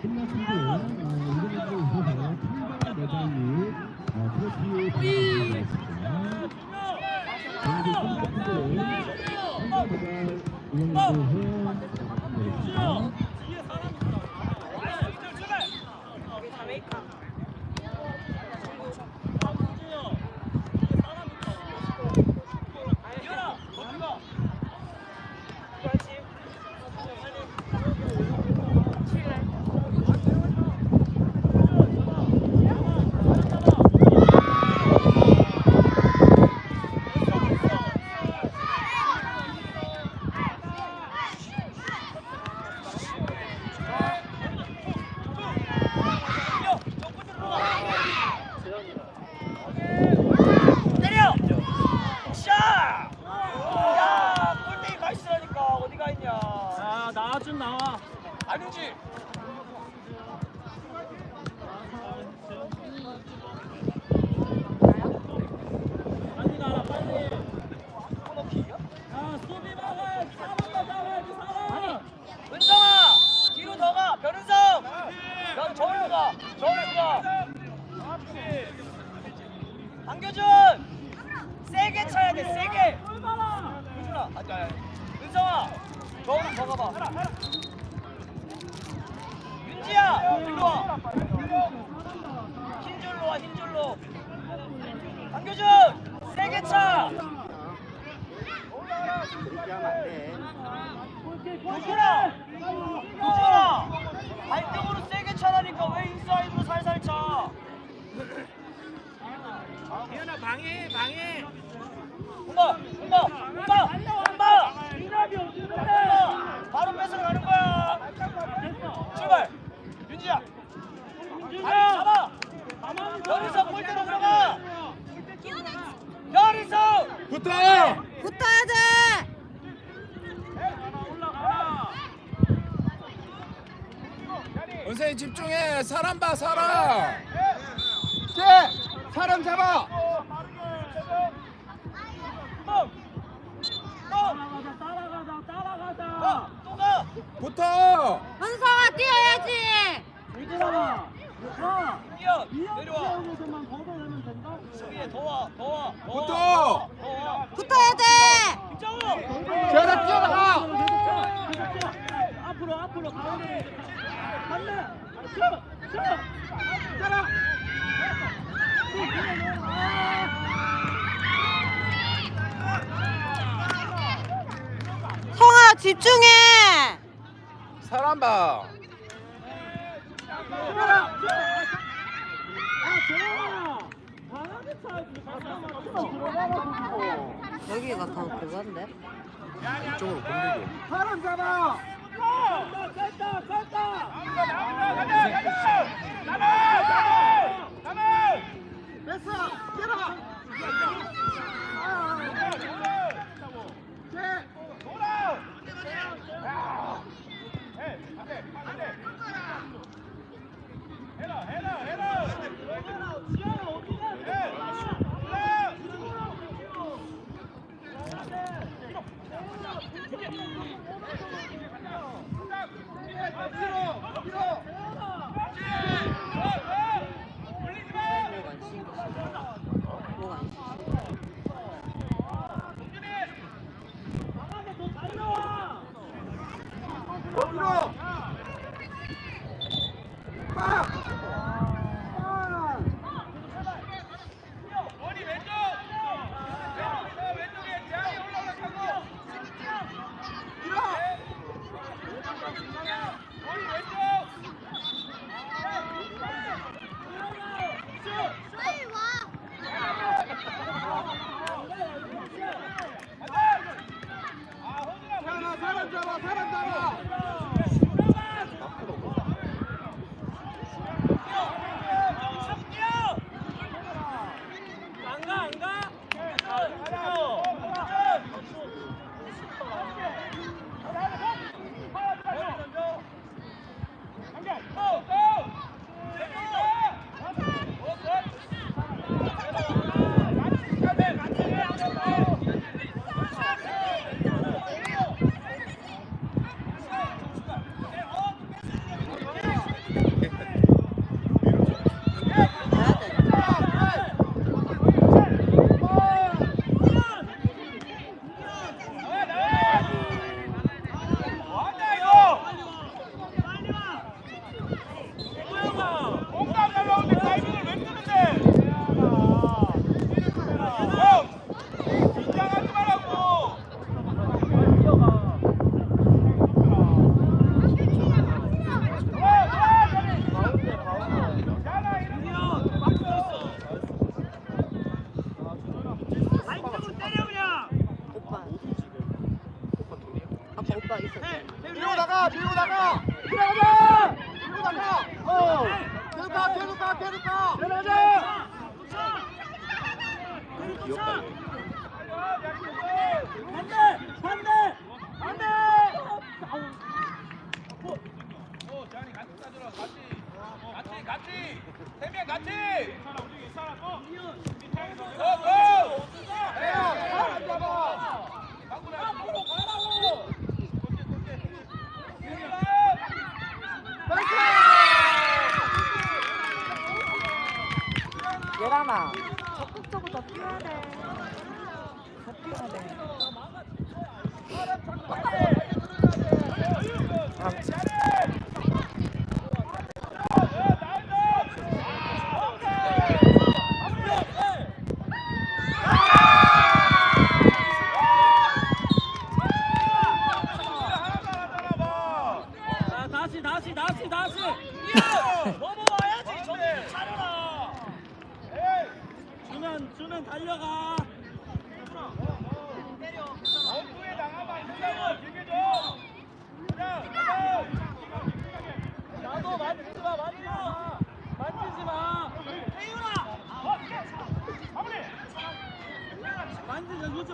끝났는데 이번에도 이번에 팀장 매장이 프로필 저여가 저여가 안겨준! 세게 쳐야 돼 세게. 은준아 아니 은성아 정우랑 더 가봐. 윤지야 일로 와. 흰줄로 와 흰줄로. 안겨준 세게 차. 우준아 우준아 발등으로 세게 차라니까 왜 인사이드로 살살 차? 미연아 방해 방해. 엄마 엄마 엄마 엄마. 이남이 어디 있는데? 집중해. 같이 같이 세명 같이 고고 예란아 적극적으로 더 뛰어야 돼. 더 뛰어야 돼. 자, 다시 다시 다시 다시. 넘어와야지. 정신 차려라. 주면 주면 달려가. 원투에 나가면 안 된다고 길게 줘 자, 가자. 나도 만지지 마, 만지지 마. 만지지 마. 혜윤아. 만지자, 유준.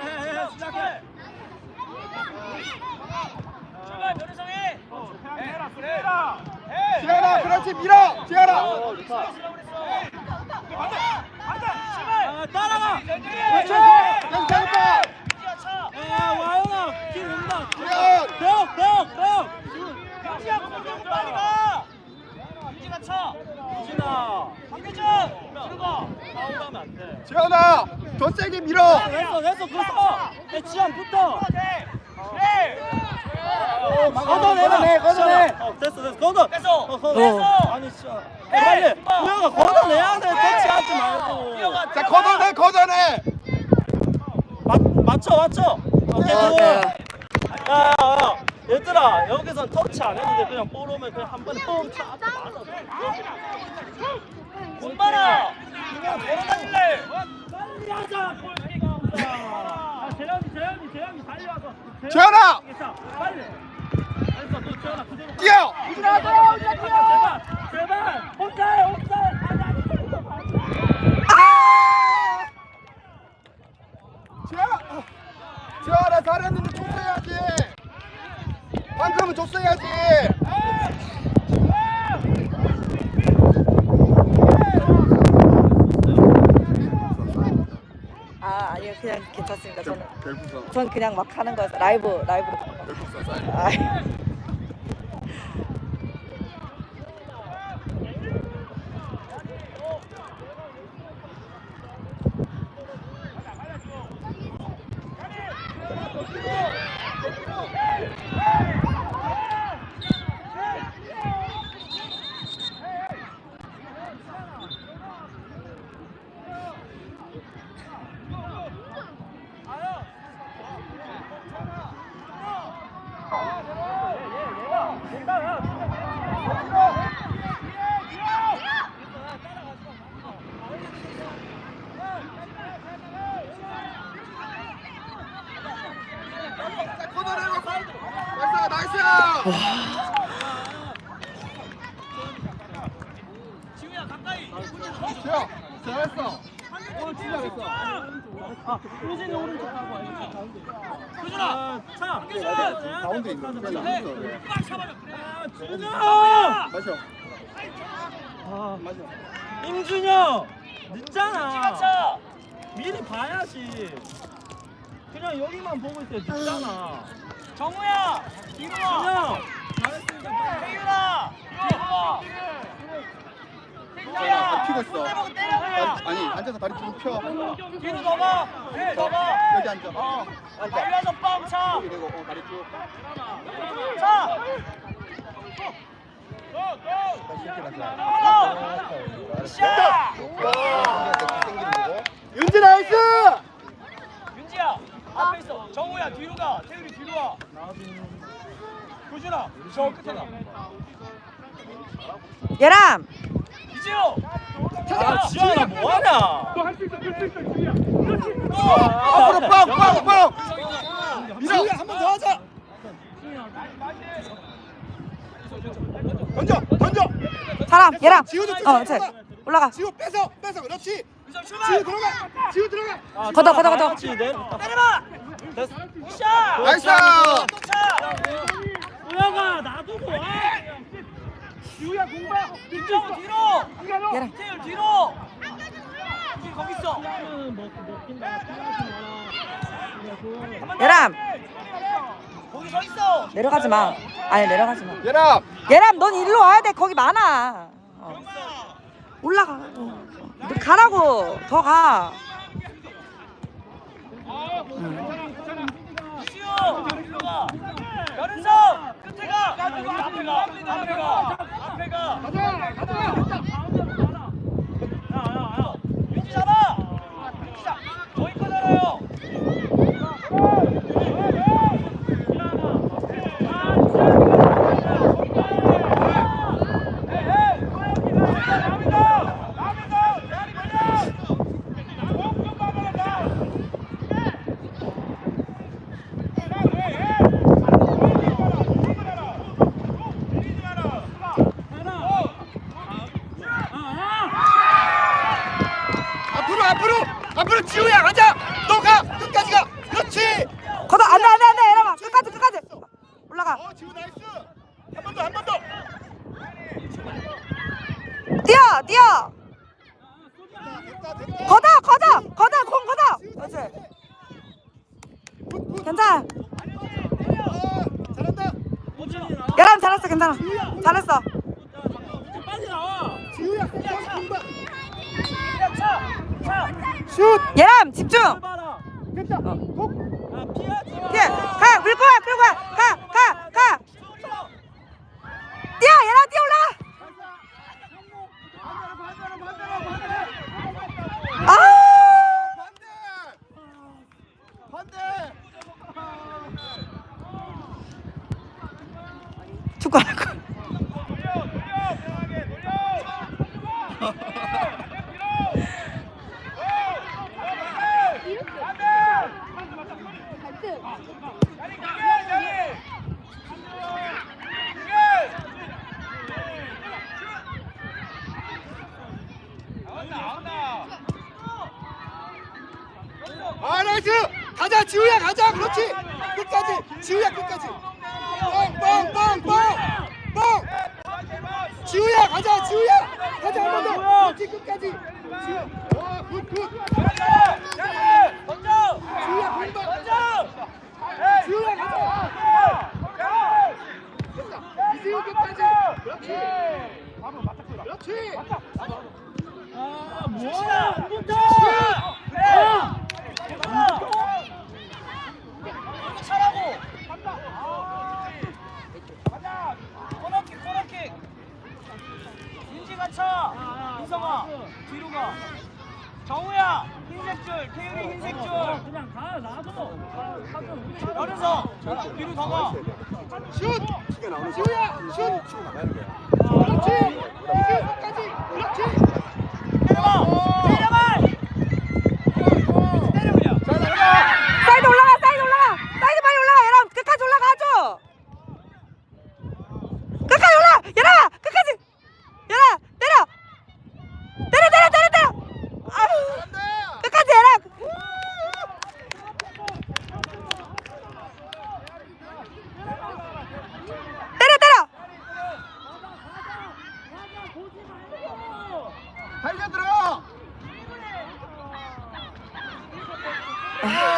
해, 해, 시작해. 출발, 변희성이. 해라 해라 해 지현아 그렇지 밀어 지현아 아, 따라가. 그렇지 계속 계속 가 야, 와연아, 길 온다. 지현 대역, 대역, 대역. 유지야, 공격 빨리 가. 유지가 차. 유진아. 황규준, 뒤로 가. 파울하면 안 돼. 지현아 더 세게 밀어 됐어, 됐어, 그거. 내 지안 붙어. 어, 걷어내라. 걷어내 어, 됐어, 됐어, 걷어. 됐어, 어, 걷어. 됐어. 아니, 진짜. 빨리. 우영아, 걷어내야 돼. 터치하지 말고. 자 걷어내 걷어내 맞, 맞춰, 맞춰. 오케이. 네. 야, 야, 야, 얘들아, 여기선 터치 안 돼. 그냥 볼 오면 그냥 한 번에 뻥 차. 공바라. 그냥 걸어다닐래. 빨리 하자. 아, 재현이, 재현이, 재현이 달려와서. 재현아! 빨리. 알았어, 또 재현아 그대로. 가. 뛰어 너 혼자 뛰어. 제발, 제발. 혼자 해, 혼자 해. 아니, 아니, 지현아 지현아 잘했는데 줬어야지 방금은 줬어야지 아 아니요 그냥 괜찮습니다. 저는 별풍선 전 그냥 막 하는 거였어. 라이브 라이브로. 별풍선 사인 아, 걷어내고 나이스 나이스 지우야, 잘했어 오늘 잘했어 아, 효진이 오른쪽 가운데. 효진아, 차. 가운데 있는 거 네. 그래 빡 잡아줘. 아, 준영. 마셔 아, 마셔 임준영. 늦잖아. 미리 봐야지. 그냥 여기만 보고 있어. 늦잖아. 정우야. 어. 어. 윤지 나이스! 윤지야 앞에 있어 정우야 뒤로 가 태율이 뒤로 와 구준아 저 끝에 가 예람. 이지호! 아 지현아 뭐하냐? 앞으로 뻥! 뻥! 뻥! 밀어! 한번 더 하자! 던져 던져. 사람 얘랑 어 쟤. 올라가. 올라가. 지우 뺏어 뺏어. 그렇지. 출발! 들어가. 지우 들어가. 걷어 걷어 걷어. 때려봐! 샷! 나이스 도착 우영아 놔두고 와. 지우야 공봐 김정우 뒤로. 얘랑 태율 뒤로. 우리 거기 있어. 먹 먹긴다. 생각하지 마라. 얘랑 거기 서 있어. 내려가지 마. 아니 내려가지 마. 얘라 얘랑 넌 일로 와야 돼. 거기 많아. 어. 올라가. 어. 너 가라고. 더 가. 시우 뒤로 가 변은성 끝에 가 앞에 가 앞에 가 앞에 가. 가자 가자 야야야 윤지 잡아 윤지 잡 저희 거잖아요 앞으로 앞으로 앞으로 지우야 가자 너가 끝까지 가 그렇지 걷어 안돼 안돼 안돼 얘랑아 끝까지 끝까지 올라가 어 지우 나이스 한 번 더 한 번더 뛰어 뛰어 됐다 됐다 걷어 걷어 걷어 공 걷어 그렇지 괜찮아 아, 잘한다 얘랑 잘했어 괜찮아 잘했어 빨리 나와. 지우야 공봐 차차 슛 얘랑 집중 봐라. 됐다 고 아 피하지 마. 뛰어 가 밀고 가 끌고 가가가가 뛰어 얘랑 뛰어 올라가 아 반대 반대 축구 안 하고 아 나이스 가자 지우야 가자 그렇지 끝까지 지우야 끝까지 뻥뻥뻥뻥뻥 지우야 가자 지우야 가자 한 번더 그렇지 끝까지 지우 와굿굿 던져 지우야 공방 던져 지우야 가자 됐다 이지우 끝까지 그렇지 그렇지 아 뭐야? 시작! 이분다. 그래! 차라고! 코너킥, 코너킥! 윤지가 차! 민성아, 뒤로 가! 정우야, 흰색 줄! 태율이 흰색 줄! 그냥 가 놔둬. 여른서, 뒤로 더 가! 슛! 지우야 슛! 그렇지 이지우 끝까지 그렇지 Oh.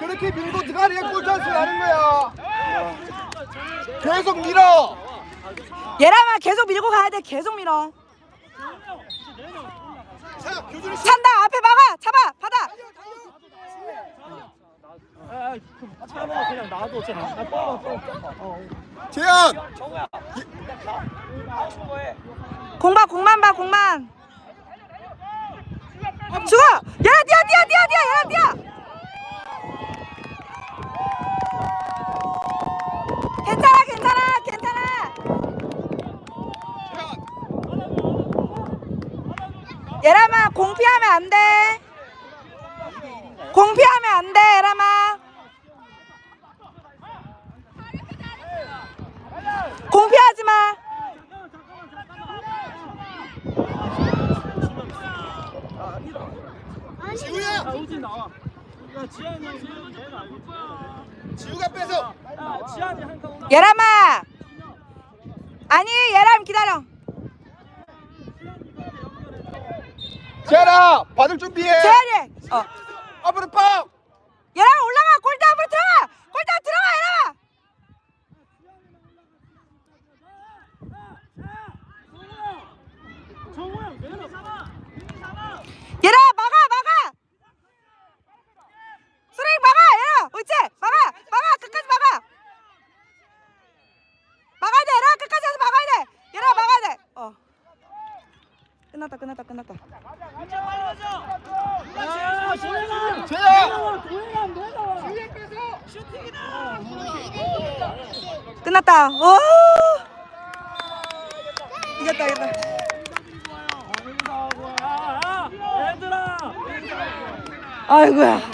그렇게 밀고 들어가니까 골 찬스 나는 거야 계속 밀어. 얘랑아 계속 밀고 가야 돼. 계속 밀어. 자 교준이 씨 찬다. 앞에 막아. 잡아. 받아. 아, 그 차로 그냥 놔둬 쟤. 아. 재현! 정우야. 나오는 거해. 공봐 공만 봐 공만. 죽어 얘라 뛰어 뛰어 뛰어 뛰어. 얘라 뛰어 괜찮아 괜찮아 괜찮아 얘라마 공피하면 안 돼. 공 피하면 안돼 얘라마 공피하지 마. 지우야! 자, 우진 나와. 야, 지한이 형 세우면 되는 알겠지? 지우가 뺏어 야, 지한이 한칸 올라. 예람아! 아니 예람 기다려 재현아 받을 준비해. 재현이 어. 앞으로 팍 예람 올라가. 골대 앞으로 들어가. 골대 앞 들어가 예람아 정우 형, 내려. 예람 막아 막아 쓰레기 막아 예람 옳지 막아 막아 끝까지 막아 막아야 돼 예람 끝까지 해서 막아야 돼 예람 막아야 돼어 끝났다 끝났다 끝났다 야, 도현아. 재현 도현아, 내려. 끝났다. 오! 이겼다 이겼다. 아이고야